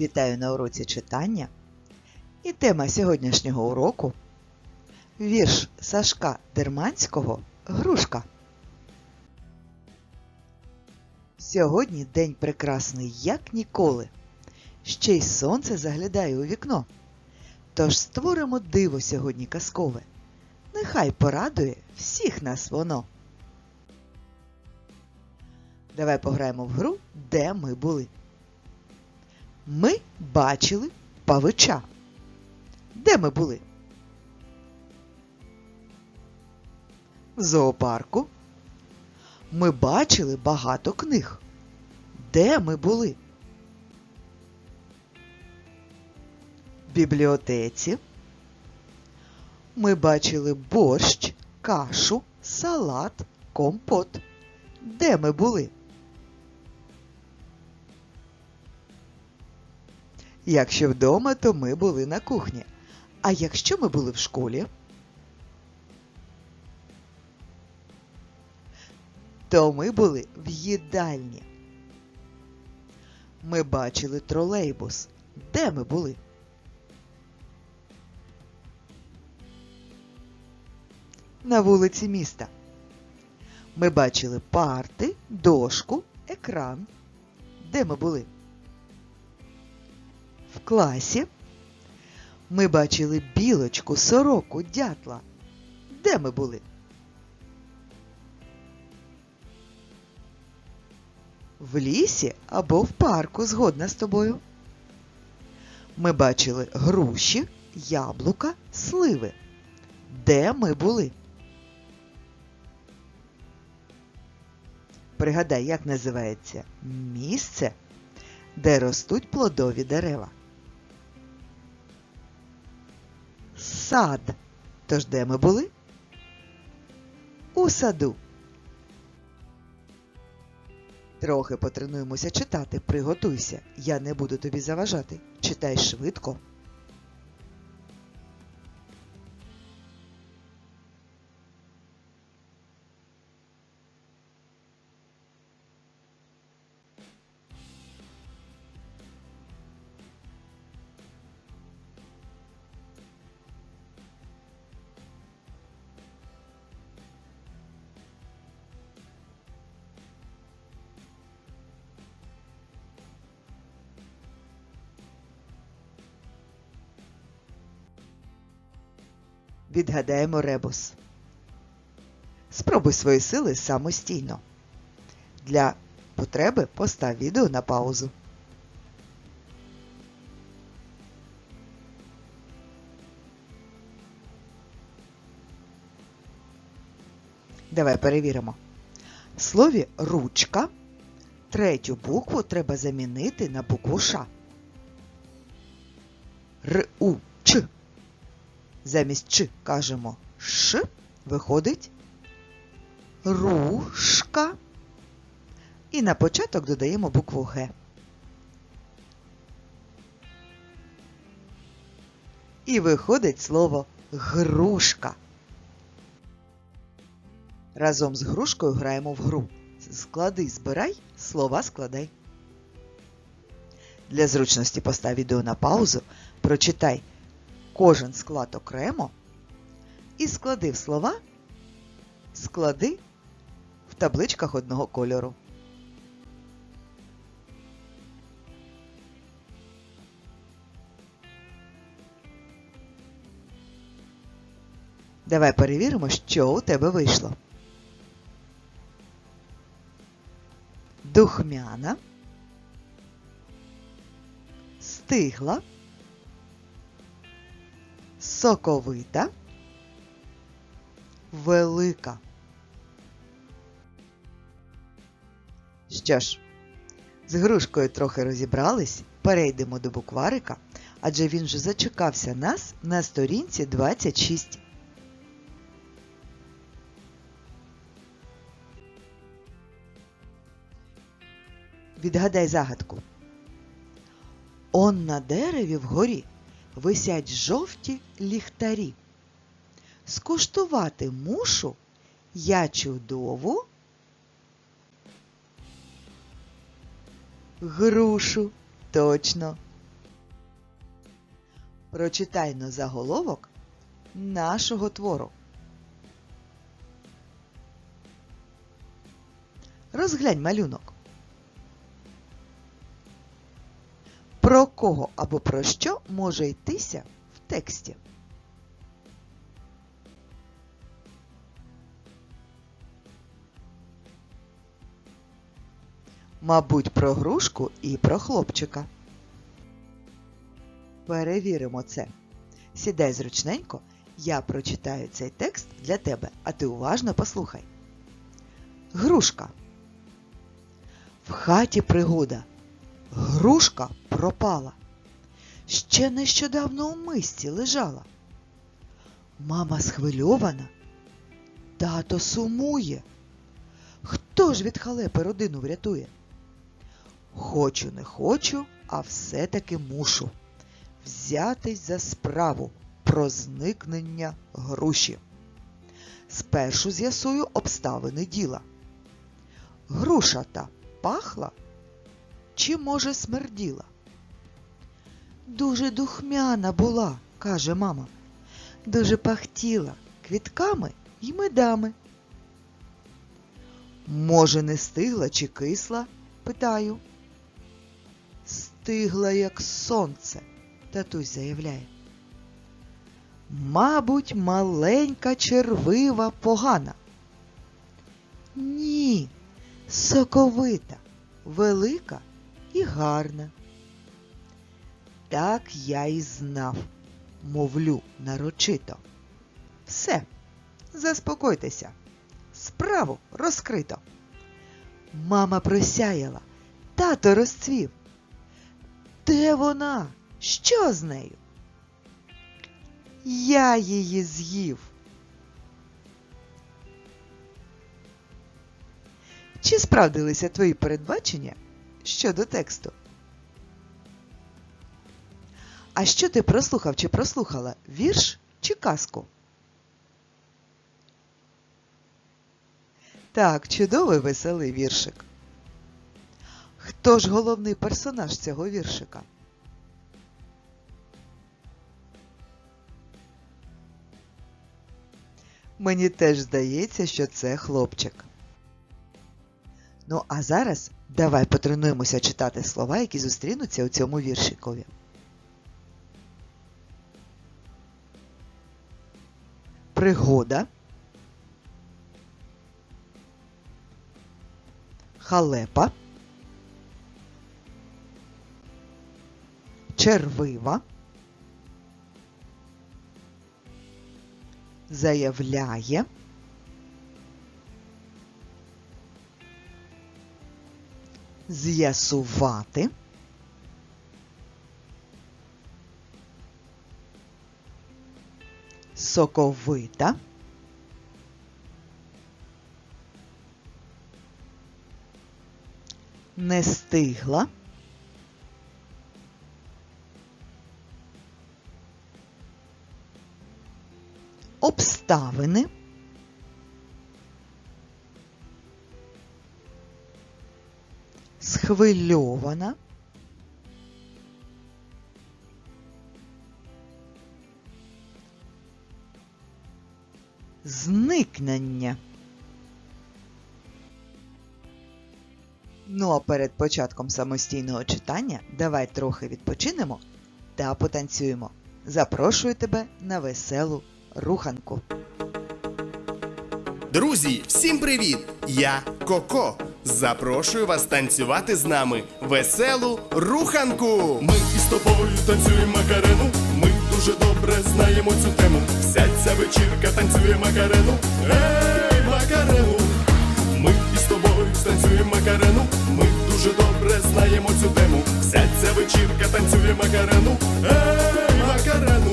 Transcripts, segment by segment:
Вітаю на уроці читання. І тема сьогоднішнього уроку вірш Сашка Дерманського Грушка. Сьогодні день прекрасний, як ніколи. Ще й сонце заглядає у вікно. Тож створимо диво сьогодні казкове. Нехай порадує всіх нас воно. Давай пограємо в гру, де ми були. Ми бачили павича. Де ми були? В зоопарку. Ми бачили багато книг. Де ми були? В бібліотеці. Ми бачили борщ, кашу, салат, компот. Де ми були? Якщо вдома, то ми були на кухні. А якщо ми були в школі, то ми були в їдальні. Ми бачили тролейбус. Де ми були? На вулиці міста. Ми бачили парти, дошку, екран. Де ми були? В класі. Ми бачили білочку, сороку, дятла. Де ми були? В лісі або в парку, згодна з тобою. Ми бачили груші, яблука, сливи. Де ми були? Пригадай, як називається місце, де ростуть плодові дерева. Сад. Тож де ми були? У саду. Трохи потренуємося читати. Приготуйся. Я не буду тобі заважати. Читай швидко. Відгадаємо ребус. Спробуй свої сили самостійно. Для потреби постав відео на паузу. Давай перевіримо. В слові ручка третю букву треба замінити на букву Ш. Р-у-ч. Замість Ч кажемо Ш, виходить рушка. І на початок додаємо букву Г. І виходить слово грушка. Разом з грушкою граємо в гру. Склади, збирай, слова складай. Для зручності постав відео на паузу, прочитай кожен склад окремо і склади в слова, склади в табличках одного кольору. Давай перевіримо, що у тебе вийшло. Духмяна, стигла, соковита, велика. Що ж, з грушкою трохи розібрались, перейдемо до букварика, адже він вже зачекався нас на сторінці 26. Відгадай загадку. Он на дереві вгорі висять жовті ліхтарі. Скуштувати мушу я чудову грушу. Точно. Прочитай на заголовок нашого твору. Розглянь малюнок. Про кого або про що може йтися в тексті? Мабуть, про грушку і про хлопчика. Перевіримо це. Сідай зручненько, я прочитаю цей текст для тебе, а ти уважно послухай. Грушка. В хаті пригода. Грушка пропала. Ще нещодавно у мисці лежала. Мама схвильована. Тато сумує. Хто ж від халепи родину врятує? Хочу, не хочу, а все-таки мушу взятись за справу про зникнення груші. Спершу з'ясую обставини діла. Груша та пахла чи, може, смерділа? Дуже духмяна була, каже мама. Дуже пахтіла квітками й медами. Може, не стигла чи кисла? питаю. Стигла, як сонце, татусь заявляє. Мабуть, маленька червива погана. Ні, соковита, велика і гарна. Так я і знав, мовлю нарочито. Все, заспокойтеся, справу розкрито. Мама просяяла, тато розцвів. Де вона? Що з нею? Я її з'їв. Чи справдилися твої передбачення щодо тексту? А що ти прослухав чи прослухала? Вірш чи казку? Так, чудовий веселий віршик. Хто ж головний персонаж цього віршика? Мені теж здається, що це хлопчик. Ну, а зараз давай потренуємося читати слова, які зустрінуться у цьому віршикові. Пригода. Халепа. Червива. Заявляє. З'ясувати. Соковита. Не стигла. Обставини. Схвильована. Зникнення. Ну а перед початком самостійного читання давай трохи відпочинемо та потанцюємо. Запрошую тебе на веселу руханку. Друзі, всім привіт! Я Коко. Запрошую вас танцювати з нами веселу руханку. Ми із тобою танцюємо макарену. Ми дуже добре знаємо цю тему. Вся ця вечірка танцює макарену. Ей, макарену! Ми із тобою станцюємо макарену. Ми дуже добре знаємо цю тему. Вся ця вечірка танцює макарену. Ей, макарену!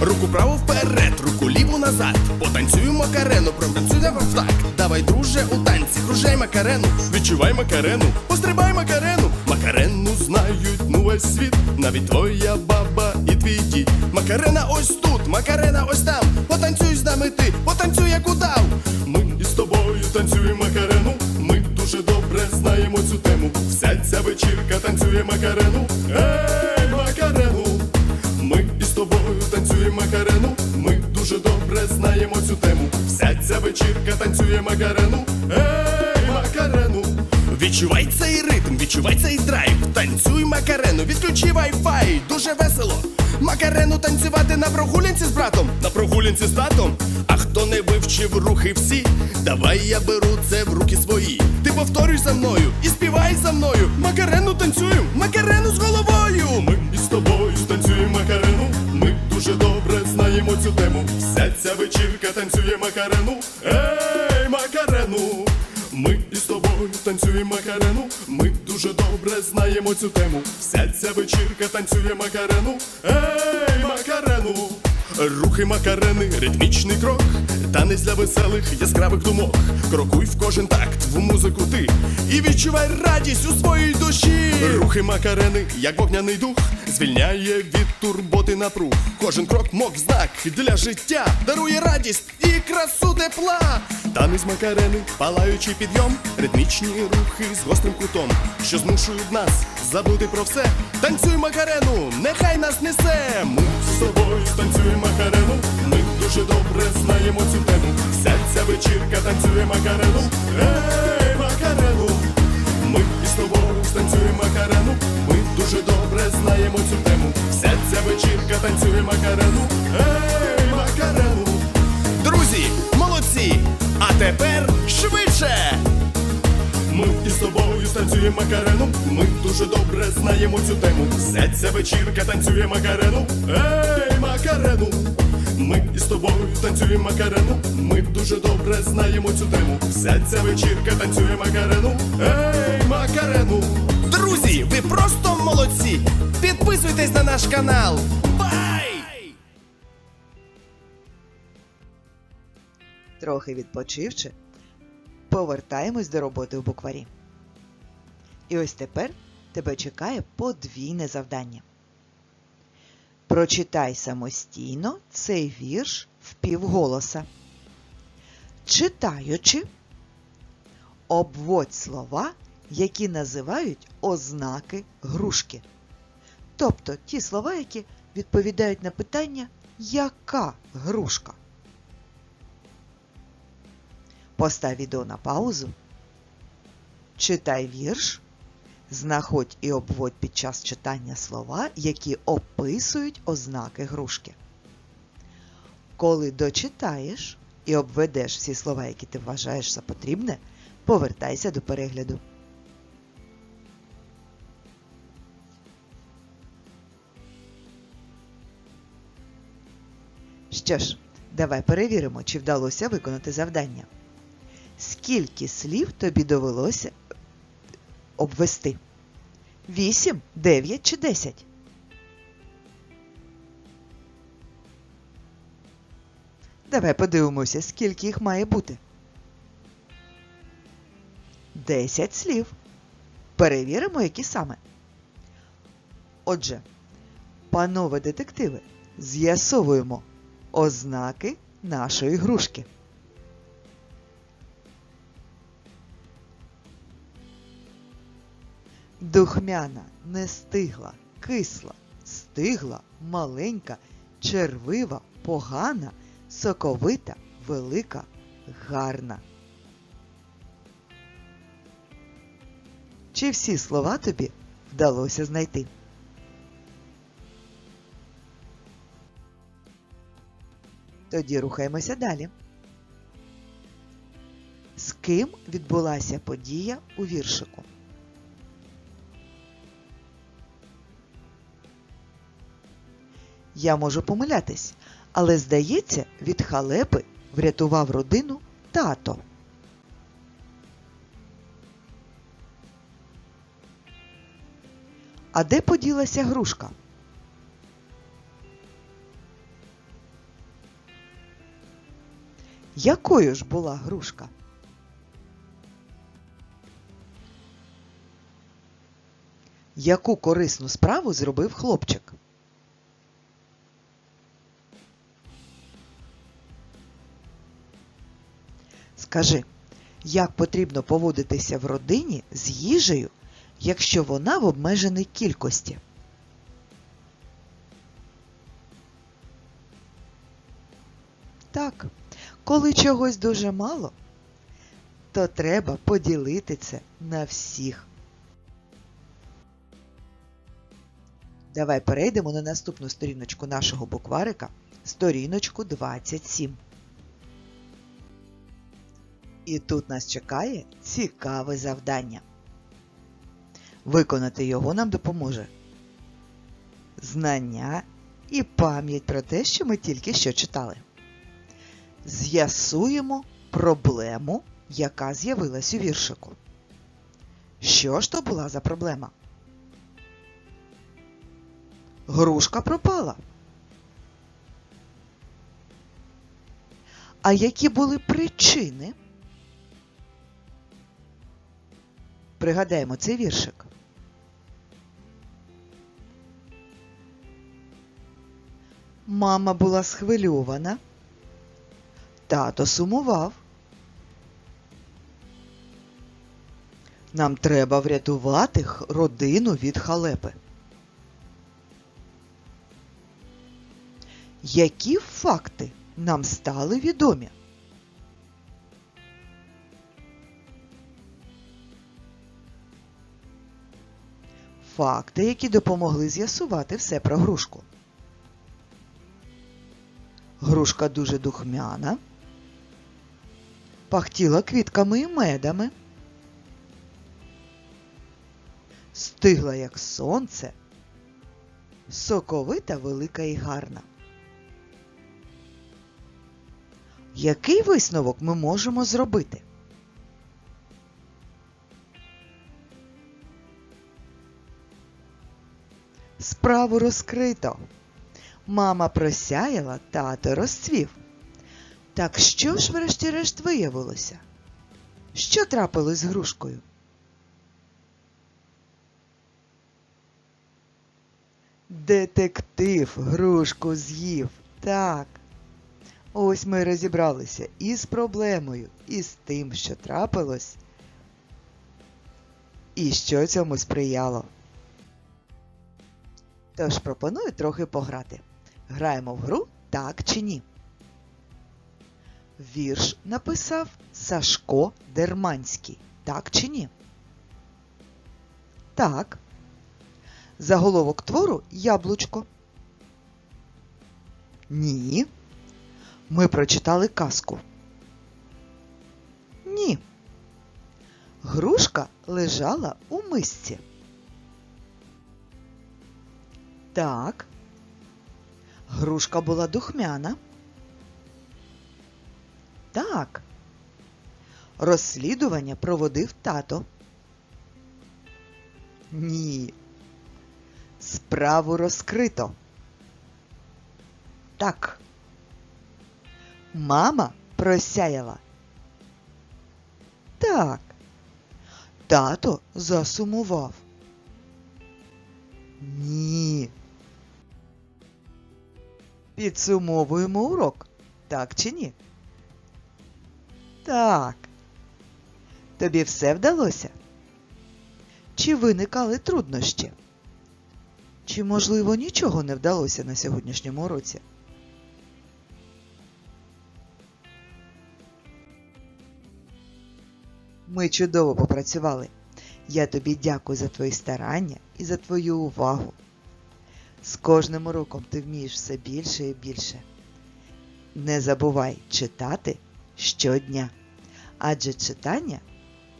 Руку право вперед, руку ліву назад. Потанцюємо макарену, протанцюємо в так. Давай, друже, у танці, кружай макарену, відчувай макарену, пострибай макарену. Макарену знають ну весь світ, навіть твоя баба і твій дід. Макарена ось тут, макарена ось там. Потанцюй з нами ти, потанцюй як удав. Ми із тобою танцюємо макарену. Ми дуже добре знаємо цю тему. Вся ця вечірка танцює макарену. Ей, танцює макарену. Ми дуже добре знаємо цю тему. Вся ця вечірка танцює макарену. Ей, макарену. Відчувай цей ритм, відчувай цей драйв. Танцюй макарену, відключи вай-фай, дуже весело. Макарену танцювати на прогулянці з братом, на прогулянці з татом. А хто не вивчив рухи всі, давай я беру це в руки свої. Ти повторюй за мною і співай за мною. Макарену танцюємо, макарену з головою. Ми із тобою цю тему. Вся ця вечірка танцює макарену. Ей, макарену. Ми із тобою танцюємо макарену. Ми дуже добре знаємо цю тему. Вся ця вечірка танцює макарену. Ей. Рухи макарени, ритмічний крок, танець для веселих яскравих думок. Крокуй в кожен такт, в музику ти і відчувай радість у своїй душі. Рухи макарени, як вогняний дух, звільняє від турботи напруг. Кожен крок мов знак для життя, дарує радість і красу тепла. Танець макарени, палаючий підйом, ритмічні рухи з гострим кутом, що змушують нас забути про все. Танцюй макарену, нехай нас несе. Тобою станцюємо макарену. Ми дуже добре знаємо цю тему. Вся ця вечірка танцює макарену. Ей, макарену. Ми із тобою станцюємо макарену. Ми дуже добре знаємо цю тему. Вся ця вечірка танцює макарену. Ей, макарену. Друзі, молодці! А тепер швидше! Ми із тобою станцюємо макарену. Ми дуже добре знаємо цю тему. Ця вечірка танцює макарену. Ей, макарену. Ми із тобою танцюємо макарену. Ми дуже добре знаємо цю тему. Ця вечірка танцює макарену. Ей, макарену. Друзі, ви просто молодці! Підписуйтесь на наш канал. Бай! Трохи відпочивши, повертаємось до роботи в букварі. І ось тепер тебе чекає подвійне завдання. Прочитай самостійно цей вірш впівголоса. Читаючи, обводь слова, які називають ознаки грушки. Тобто ті слова, які відповідають на питання яка грушка. Постав відео на паузу. Читай вірш. Знаходь і обводь під час читання слова, які описують ознаки грушки. Коли дочитаєш і обведеш всі слова, які ти вважаєш за потрібне, повертайся до перегляду. Що ж, давай перевіримо, чи вдалося виконати завдання. Скільки слів тобі довелося обвести? Вісім, дев'ять чи десять? Давай подивимося, скільки їх має бути. Десять слів. Перевіримо, які саме. Отже, панове детективи, з'ясовуємо ознаки нашої грушки. Духмяна, нестигла, кисла, стигла, маленька, червива, погана, соковита, велика, гарна. Чи всі слова тобі вдалося знайти? Тоді рухаємося далі. З ким відбулася подія у віршику? Я можу помилятись, але здається, від халепи врятував родину тато. А де поділася грушка? Якою ж була грушка? Яку корисну справу зробив хлопчик? Скажи, як потрібно поводитися в родині з їжею, якщо вона в обмеженій кількості? Так, Коли чогось дуже мало, то треба поділити це на всіх. Давай перейдемо на наступну сторіночку нашого букварика, сторіночку 27. І тут нас чекає цікаве завдання. Виконати його нам допоможе знання і пам'ять про те, що ми тільки що читали. З'ясуємо проблему, яка з'явилась у віршику. Що ж то була за проблема? Грушка пропала. А які були причини? Пригадаємо цей віршик. Мама була схвильована. Тато сумував. Нам треба врятувати родину від халепи. Які факти нам стали відомі? Факти, які допомогли з'ясувати все про грушку. Грушка дуже духмяна, пахтіла квітками і медами, стигла, як сонце, соковита, велика і гарна. Який висновок ми можемо зробити? Справу розкрито. Мама просяяла, тато розцвів. Так що ж врешті-решт виявилося? Що трапилось з грушкою? Детектив грушку з'їв. Так. Ось ми розібралися і з проблемою, і з тим, що трапилось, і що цьому сприяло. Тож пропоную трохи пограти. Граємо в гру так чи ні. Вірш написав Сашко Дерманський. Так чи ні? Так. Заголовок твору Яблучко. Ні. Ми прочитали казку. Ні. Грушка лежала у мисці. Так. Грушка була духмяна. Так. Розслідування проводив тато. Ні. Справу розкрито. Так. Мама просяяла. Так. Тато засумував. Ні. Підсумовуємо урок. Так чи ні? Так. Тобі все вдалося? Чи виникали труднощі? Чи, можливо, нічого не вдалося на сьогоднішньому уроці? Ми чудово попрацювали. Я тобі дякую за твої старання і за твою увагу. З кожним уроком ти вмієш все більше і більше. Не забувай читати щодня, адже читання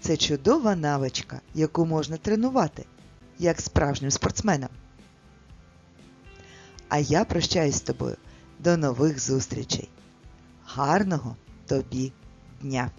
це чудова навичка, яку можна тренувати, як справжнім спортсменам. А я прощаюсь з тобою. До нових зустрічей. Гарного тобі дня!